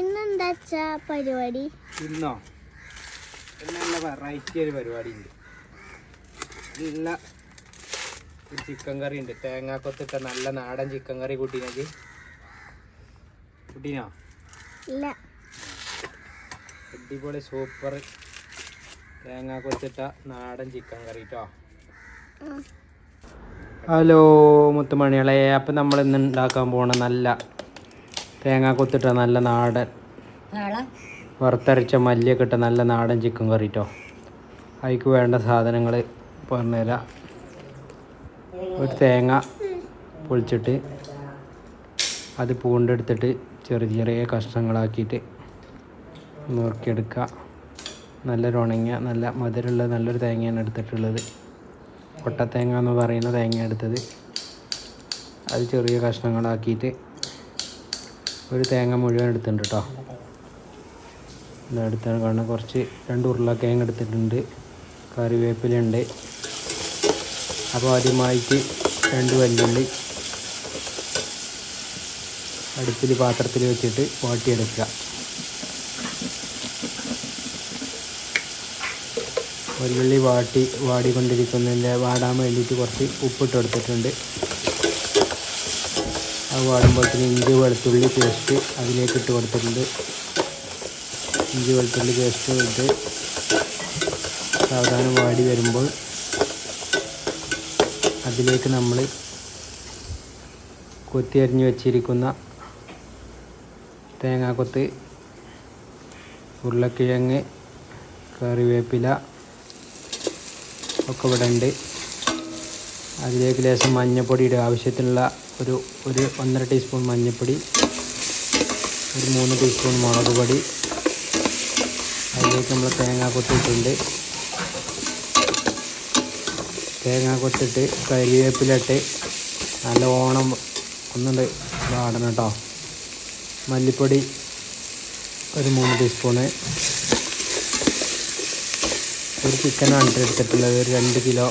ഇന്നെന്താ പരിപാടി? ഇന്നോ? ഇന്ന് നല്ല വെറൈറ്റി ഒരു പരിപാടി ഉണ്ട്. നല്ല ഒരു ചിക്കൻ കറി ഉണ്ട്. തേങ്ങാക്കൊത്തിട്ട നല്ല നാടൻ ചിക്കൻ കറി കൂട്ടീനത്. കുട്ടീനോ? ഇല്ല. അടിപൊളി സൂപ്പർ തേങ്ങാക്കൊത്തിട്ട നാടൻ ചിക്കൻ കറി കേട്ടോ ഹലോ മുത്തുമണികളെ അപ്പം നമ്മൾ ഇന്ന് ഉണ്ടാക്കാൻ പോണ നല്ല തേങ്ങ കൊത്തിട്ട നല്ല നാടൻ വറുത്തരച്ച മല്ലിയൊക്കെ ഇട്ട നല്ല നാടൻ ചിക്കൻ കറി കേട്ടോ അതിക്ക് വേണ്ട സാധനങ്ങൾ പറഞ്ഞുതരാം ഒരു തേങ്ങ പൊളിച്ചിട്ട് അത് പൂണ്ടെടുത്തിട്ട് ചെറിയ ചെറിയ കഷ്ണങ്ങളാക്കിയിട്ട് നുറുക്കിയെടുക്കുക നല്ലൊരു ഉണങ്ങിയ നല്ല മധുരമുള്ള നല്ലൊരു തേങ്ങയാണ് എടുത്തിട്ടുള്ളത്. കൊട്ടത്തേങ്ങ എന്ന് പറയുന്ന തേങ്ങ എടുത്തത്. അത് ചെറിയ കഷ്ണങ്ങളാക്കിയിട്ട് ഒരു തേങ്ങ മുഴുവൻ എടുത്തിട്ടുണ്ട് കേട്ടോ എടുത്താണ് കാണുന്നത് കുറച്ച് രണ്ട് ഉരുളക്കിഴങ്ങ് എടുത്തിട്ടുണ്ട്. കറിവേപ്പിലുണ്ട് അപ്പോൾ ആദ്യമായിട്ട് രണ്ട് വല്ലുള്ളി അടുപ്പിൽ പാത്രത്തിൽ വെച്ചിട്ട് വാട്ടിയെടുക്കുക. വെല്ലുള്ളി വാട്ടി വാടിക്കൊണ്ടിരിക്കുന്നതിന്റെ വാടാൻ വേണ്ടിയിട്ട് കുറച്ച് ഉപ്പിട്ട് എടുത്തിട്ടുണ്ട്. അത് വാടുമ്പോഴത്തേന് ഇഞ്ചി വെളുത്തുള്ളി പേസ്റ്റ് അതിലേക്ക് ഇട്ട് കൊടുത്തിട്ടുണ്ട്. ഇഞ്ചി വെളുത്തുള്ളി പേസ്റ്റ് ഇട്ട് സാവധാനം വാടി വരുമ്പോൾ അതിലേക്ക് നമ്മൾ കൊത്തി അരിഞ്ഞ് വെച്ചിരിക്കുന്ന തേങ്ങാക്കൊത്ത് ഉരുളക്കിഴങ്ങ് കറിവേപ്പില ഒക്കെ ഇവിടെ ഉണ്ട്. അതിലേക്ക് ലേശം മഞ്ഞൾപ്പൊടി ഇടുക. ആവശ്യത്തിനുള്ള ഒരു ഒരു ഒന്നര ടീസ്പൂൺ മഞ്ഞൾപ്പൊടി ഒരു മൂന്ന് ടീസ്പൂൺ മുളക് പൊടി. അതിലേക്ക് നമ്മൾ തേങ്ങ കൊത്തിയിട്ടുണ്ട്. തേങ്ങ കൊത്തിട്ട് കരിവേപ്പിലിട്ട് നല്ല ഓണം ഒന്നുണ്ട് വാടണം കേട്ടോ. മല്ലിപ്പൊടി ഒരു മൂന്ന് ടീസ്പൂണ്. ഒരു ചിക്കനാണ് എടുത്തിട്ടുള്ളത്. ഒരു രണ്ട് കിലോ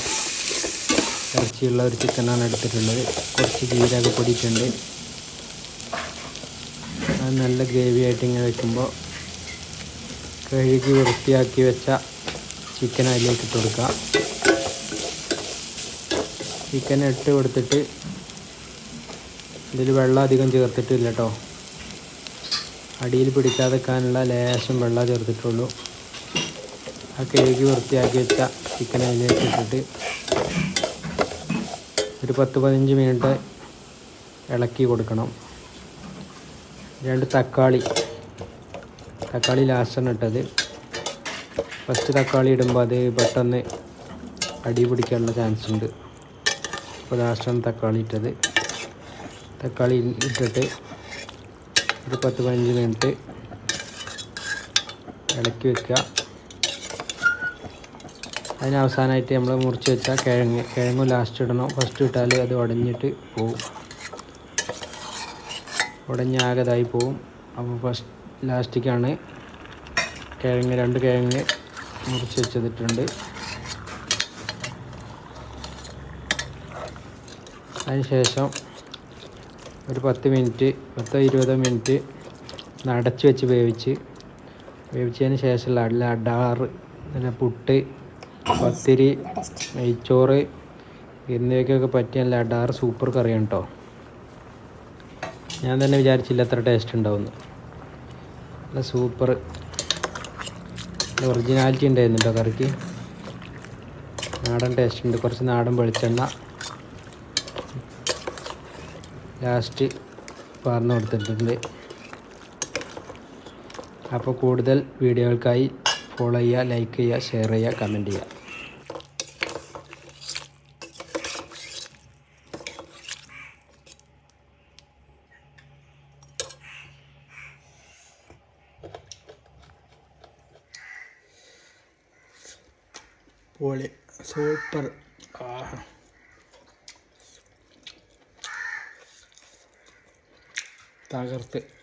ഇറച്ചിയുള്ള ഒരു ചിക്കനാണ് എടുത്തിട്ടുള്ളത്. കുറച്ച് ജീരകപ്പൊടി ഇട്ടുണ്ട് അത് നല്ല ഗ്രേവി ആയിട്ട് ഇങ്ങനെ വെക്കുമ്പോൾ കഴുകി വൃത്തിയാക്കി വെച്ച ചിക്കൻ അതിലേക്ക് ഇട്ട് കൊടുക്കുക. ചിക്കൻ ഇട്ട് കൊടുത്തിട്ട് ഇതിൽ വെള്ളം അധികം ചേർത്തിട്ടില്ല കേട്ടോ അടിയിൽ പിടിക്കാതെക്കാനുള്ള ലേശം വെള്ളം ചേർത്തിട്ടുള്ളൂ. ആ കഴുകി വൃത്തിയാക്കി വെച്ച ചിക്കൻ അതിലേക്ക് ഇട്ടിട്ട് ഒരു പത്ത് പതിനഞ്ച് മിനിറ്റ് ഇളക്കി കൊടുക്കണം. രണ്ട് തക്കാളി. തക്കാളി ലാസ്റ്റാണ് ഇട്ടത്. ഫസ്റ്റ് തക്കാളി ഇടുമ്പോൾ അത് പെട്ടെന്ന് അടി പിടിക്കാനുള്ള ചാൻസ് ഉണ്ട്. അപ്പോൾ ലാസ്റ്റാണ് തക്കാളി ഇട്ടത്. തക്കാളി ഇട്ടിട്ട് ഒരു പത്ത് പതിനഞ്ച് മിനിറ്റ് ഇളക്കി വെക്കുക. അതിന് അവസാനമായിട്ട് നമ്മൾ മുറിച്ച് വെച്ച കിഴങ്ങ് കിഴങ്ങ് ലാസ്റ്റ് ഇടണം ഫസ്റ്റ് ഇട്ടാൽ അത് ഉടഞ്ഞിട്ട് പോവും ഉടഞ്ഞാകതായി പോവും അപ്പോൾ ഫസ്റ്റ് ലാസ്റ്റിക്കാണ് കിഴങ്ങ് രണ്ട് കിഴങ്ങ് മുറിച്ച് വെച്ചതിട്ടുണ്ട് അതിന് ശേഷം ഒരു പത്ത് മിനിറ്റ് പത്തോ ഇരുപതോ മിനിറ്റ് അടച്ച് വെച്ച് വേവിച്ച് വേവിച്ചതിന് ശേഷമുള്ള അല്ല അടാറ് പിന്നെ പുട്ട് പത്തിരി നെയ്ച്ചോറ് എന്നിവയ്ക്കൊക്കെ പറ്റിയ നല്ല സൂപ്പർ കറിയാണ് കേട്ടോ ഞാൻ തന്നെ വിചാരിച്ചില്ല അത്ര ടേസ്റ്റ് ഉണ്ടാവുമെന്ന് നല്ല സൂപ്പർ ഒറിജിനാലിറ്റി ഉണ്ടായിരുന്നു കറിക്ക്. നാടൻ ടേസ്റ്റ് ഉണ്ട്. കുറച്ച് നാടൻ വെളിച്ചെണ്ണ. ലാസ്റ്റ് പറഞ്ഞു കൊടുത്തിട്ടുണ്ട്. അപ്പോൾ കൂടുതൽ വീഡിയോകൾക്കായി ഫോളോ ചെയ്യുക ലൈക്ക് ചെയ്യുക ഷെയർ ചെയ്യുക കമന്റ് ചെയ്യുക. പോളി. സൂപ്പർ. തകർത്ത്.